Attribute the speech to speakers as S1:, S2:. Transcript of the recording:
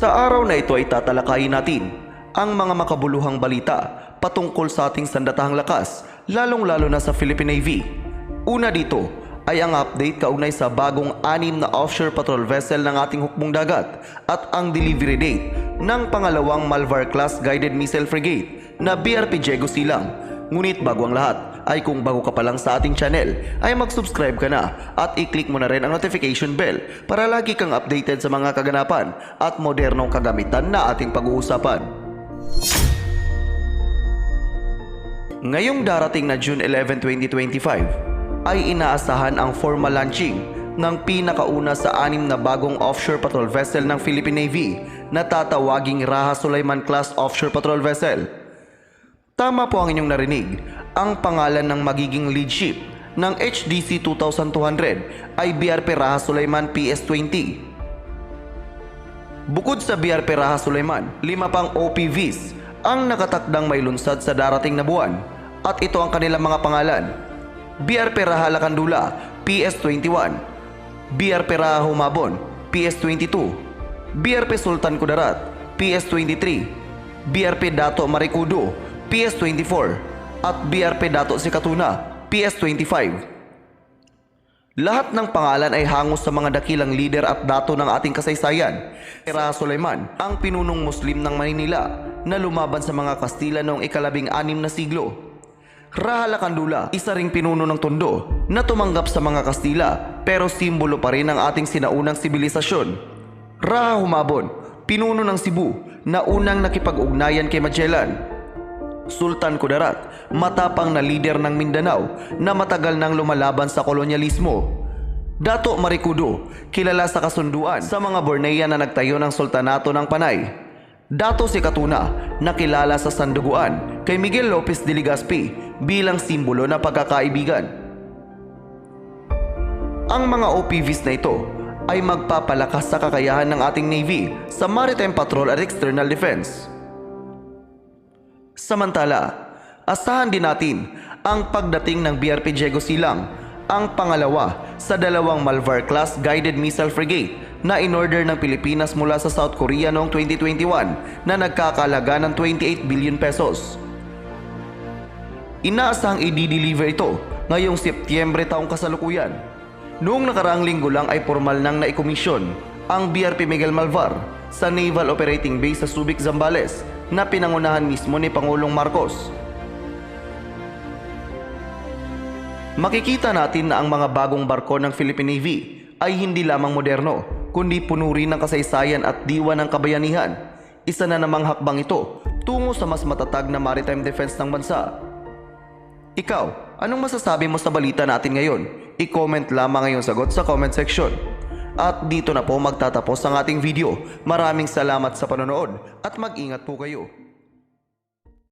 S1: Sa araw na ito ay tatalakayin natin ang mga makabuluhang balita patungkol sa ating sandatahang lakas, lalong-lalo na sa Philippine Navy. Una dito ay ang update kaugnay sa bagong anim na offshore patrol vessel ng ating hukbong dagat at ang delivery date ng pangalawang Malvar class guided missile frigate na BRP Diego Silang. Ngunit bago ang lahat ay kung bago ka pa lang sa ating channel ay mag-subscribe ka na at i-click mo na rin ang notification bell para lagi kang updated sa mga kaganapan at modernong kagamitan na ating pag-uusapan. Ngayong darating na June 11, 2025 ay inaasahan ang formal launching ng pinakauna sa anim na bagong offshore patrol vessel ng Philippine Navy na tatawaging Raha Sulaiman class offshore patrol vessel. Tama po ang inyong narinig. Ang pangalan ng magiging lead ship ng HDC 2200 ay BRP Raha Sulaiman PS-20. Bukod sa BRP Raha Sulaiman, lima pang OPVs ang nakatakdang may lunsad sa darating na buwan at ito ang kanilang mga pangalan. BRP Raha Lakandula, PS-21. BRP Raha Humabon, PS-22. BRP Sultan Kudarat, PS-23. BRP Dato Marikudo, PS-24. At BRP Dato Sikatuna, PS-25. Lahat ng pangalan ay hangos sa mga dakilang lider at dato ng ating kasaysayan. Era Sulaiman, ang pinunong Muslim ng Maynila na lumaban sa mga Kastila noong ikalabing anim na siglo. Rahala Kandula, isa ring pinuno ng Tondo na tumanggap sa mga Kastila pero simbolo pa rin ng ating sinaunang sibilisasyon. Raha Humabon, pinuno ng Cebu na unang nakipag-ugnayan kay Magellan. Sultan Kudarat, matapang na lider ng Mindanao na matagal nang lumalaban sa kolonyalismo. Dato Marikudo, kilala sa kasunduan sa mga Bornea na nagtayo ng Sultanato ng Panay. Dato Sikatuna, nakilala sa sanduguan kay Miguel Lopez de Legazpi bilang simbolo ng pagkakaibigan. Ang mga OPVs na ito ay magpapalakas sa kakayahan ng ating Navy sa maritime patrol at external defense. Samantala, asahan din natin ang pagdating ng BRP Diego Silang, ang pangalawa sa dalawang Malvar class guided missile frigate na in-order ng Pilipinas mula sa South Korea noong 2021 na nagkakalaga ng 28 billion pesos. Inaasahang i-deliver ito ngayong Setyembre taong kasalukuyan. Noong nakaraang linggo lang ay formal nang naikomisyon ang BRP Miguel Malvar sa Naval Operating Base sa Subic, Zambales na pinangunahan mismo ni Pangulong Marcos. Makikita natin na ang mga bagong barko ng Philippine Navy ay hindi lamang moderno, kundi puno rin ng kasaysayan at diwa ng kabayanihan. Isa na namang hakbang ito tungo sa mas matatag na maritime defense ng bansa. Ikaw, anong masasabi mo sa balita natin ngayon? I-comment lamang ngayong sagot sa comment section. At dito na po magtatapos ang ating video. Maraming salamat sa panonood at mag-ingat po kayo.